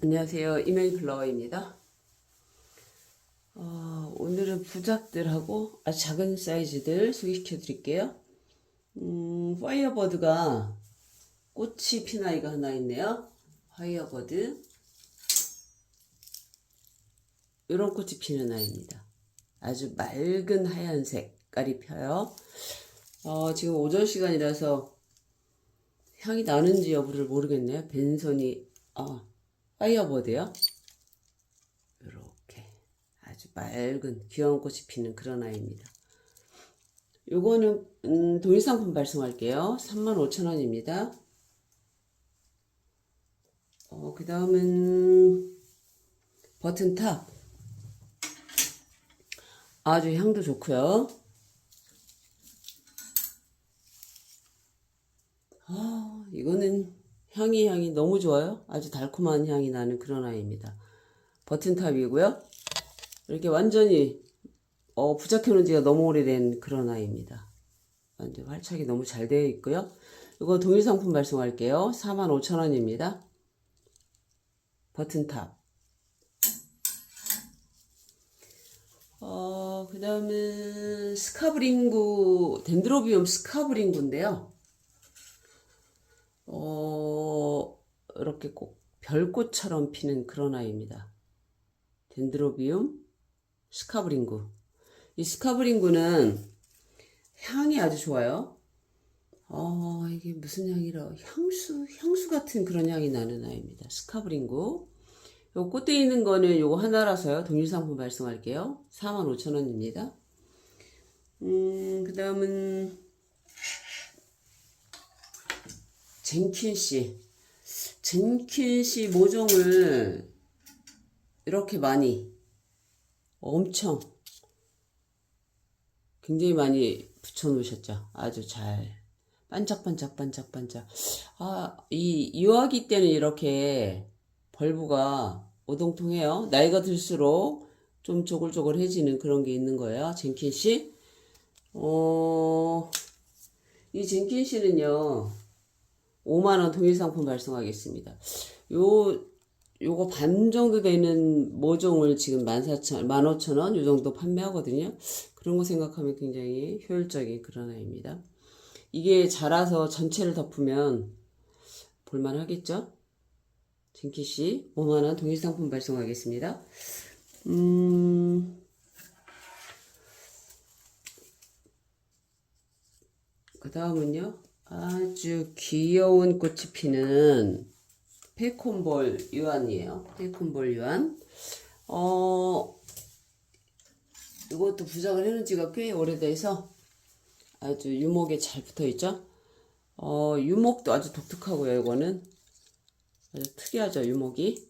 안녕하세요. 이메일 플라워입니다. 어, 오늘은 부작들하고 아주 작은 사이즈들 소개시켜 드릴게요. 음, 파이어버드가 꽃이 핀 아이가 하나 있네요. 파이어버드. 이런 꽃이 피는 아이입니다. 아주 맑은 하얀 색깔이 펴요. 어, 지금 오전 시간이라서 향이 나는지 여부를 모르겠네요. 벤손이, 아, 파이어버드요. 이렇게 아주 맑은 귀여운 꽃이 피는 그런 아이입니다. 요거는 음, 동일상품 발송할게요. 35,000원입니다. 어, 그 다음은 버튼탑. 아주 향도 좋고요. 아, 이거는 향이 향이 너무 좋아요. 아주 달콤한 향이 나는 그런 아이입니다. 버튼탑이고요. 이렇게 완전히 어, 부착해 놓은 지가 너무 오래된 그런 아이입니다. 완전 활착이 너무 잘 되어 있고요. 이거 동일 상품 발송할게요. 45,000원입니다. 버튼탑. 어, 그 다음은 스카브링구, 덴드로비움 스카브링구인데요. 어, 이렇게 꼭 별꽃처럼 피는 그런 아이입니다. 덴드로비움 스카브링구. 이 스카브링구는 향이 아주 좋아요. 어, 이게 무슨 향이라 향수, 향수 같은 그런 향이 나는 아이입니다. 스카브링구. 요 꽃대 있는 거는 요거 하나라서요. 동일 상품 발송할게요. 45,000원입니다. 음, 그 다음은 젠킨씨. 젠킨씨 모종을 이렇게 많이, 엄청, 굉장히 많이 붙여놓으셨죠. 아주 잘. 반짝반짝, 반짝반짝. 아, 이, 유아기 때는 이렇게 벌브가 오동통해요. 나이가 들수록 좀 조글조글해지는 그런 게 있는 거예요. 젠킨씨. 어, 이 젠킨씨는요, 5만원 동일 상품 발송하겠습니다. 요, 요거 반 정도 되는 모종을 지금 14,000, 15,000원 요 정도 판매하거든요. 그런 거 생각하면 굉장히 효율적인 그런 아이입니다. 이게 자라서 전체를 덮으면 볼만 하겠죠? 젠키씨 5만원 동일 상품 발송하겠습니다. 음, 그 다음은요. 아주 귀여운 꽃이 피는 페콘볼 유안이에요. 페콘볼 유안. 어, 이것도 부작을 해놓은 지가 꽤 오래돼서 아주 유목에 잘 붙어 있죠. 어, 유목도 아주 독특하고요. 이거는 아주 특이하죠. 유목이.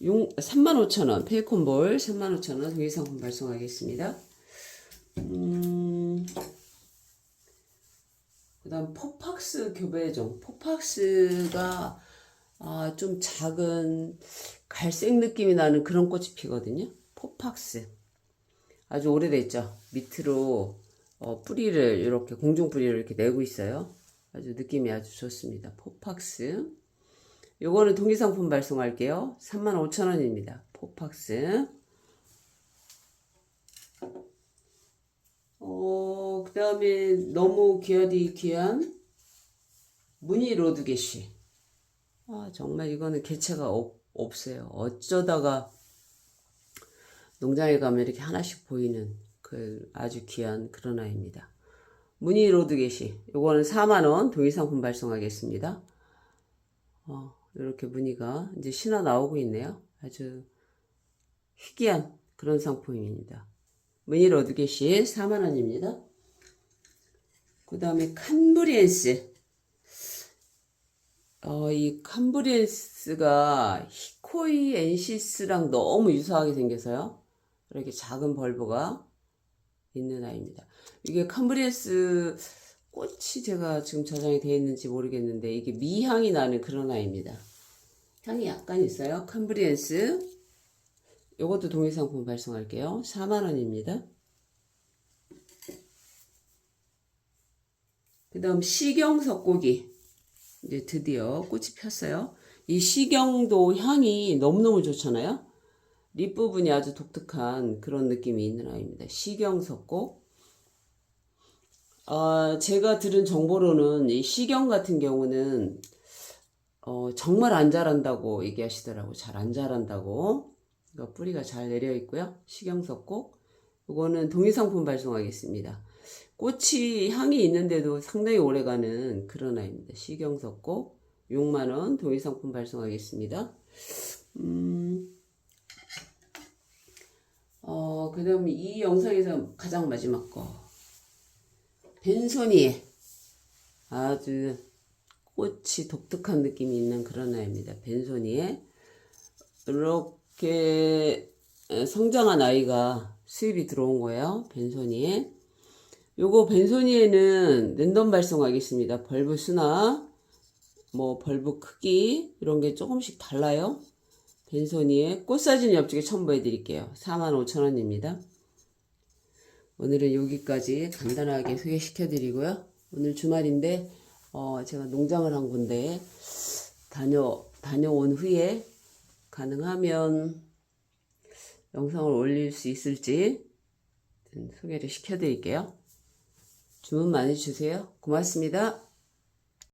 35,000원 페이콘볼 35,000원 동일상품 발송하겠습니다. 음, 그 다음 포팍스 교배종. 포팍스가 아, 좀 작은 갈색 느낌이 나는 그런 꽃이 피거든요. 포팍스. 아주 오래됐죠. 밑으로 어, 뿌리를 이렇게 공중 뿌리를 이렇게 내고 있어요. 아주 느낌이 아주 좋습니다. 포팍스. 요거는 동기상품 발송할게요. 35,000원입니다. 포팍스. 그 다음에 너무 귀하디 귀한 무늬 로드게시. 아, 정말 이거는 개체가 없, 없어요. 어쩌다가 농장에 가면 이렇게 하나씩 보이는 그 아주 귀한 그런 아이입니다. 무늬 로드게시. 요거는 4만원 동일상품 발송하겠습니다. 어, 이렇게 무늬가 이제 신화 나오고 있네요. 아주 희귀한 그런 상품입니다. 무늬 로드게시 4만원입니다. 그 다음에 칸브리엔스. 어, 이 칸브리엔스가 히코이 엔시스랑 너무 유사하게 생겨서요. 이렇게 작은 벌브가 있는 아이입니다. 이게 캄브리에스 꽃이 제가 지금 저장이 되어 있는지 모르겠는데 이게 미향이 나는 그런 아이입니다. 향이 약간 있어요. 캄브리엔스. 요것도 동일상품 발송할게요. 4만원입니다. 그 다음 시경석고기. 이제 드디어 꽃이 폈어요. 이 시경도 향이 너무너무 좋잖아요. 립 부분이 아주 독특한 그런 느낌이 있는 아이입니다. 시경석곡. 아, 제가 들은 정보로는 이 시경 같은 경우는 어, 정말 안 자란다고 얘기하시더라고. 잘 안 자란다고. 뿌리가 잘 내려 있고요. 식용석곡. 이거는 동의상품 발송하겠습니다. 꽃이 향이 있는데도 상당히 오래가는 그런 아이입니다. 식용석곡. 6만원 동의상품 발송하겠습니다. 음, 어, 그 다음에 이 영상에서 가장 마지막 거. 벤소니. 아주 꽃이 독특한 느낌이 있는 그런 아이입니다. 벤소니에 이렇게 성장한 아이가 수입이 들어온 거예요. 벤소니에 요거 벤소니에는 랜덤 발송하겠습니다. 벌브 수나 뭐 벌브 크기 이런 게 조금씩 달라요. 벤소니에 꽃 사진 옆쪽에 첨부해 드릴게요. 45,000원입니다. 오늘은 여기까지 간단하게 소개시켜 드리고요. 오늘 주말인데 어, 제가 농장을 한 군데 다녀, 다녀온 후에 가능하면 영상을 올릴 수 있을지 소개를 시켜 드릴게요. 주문 많이 주세요. 고맙습니다.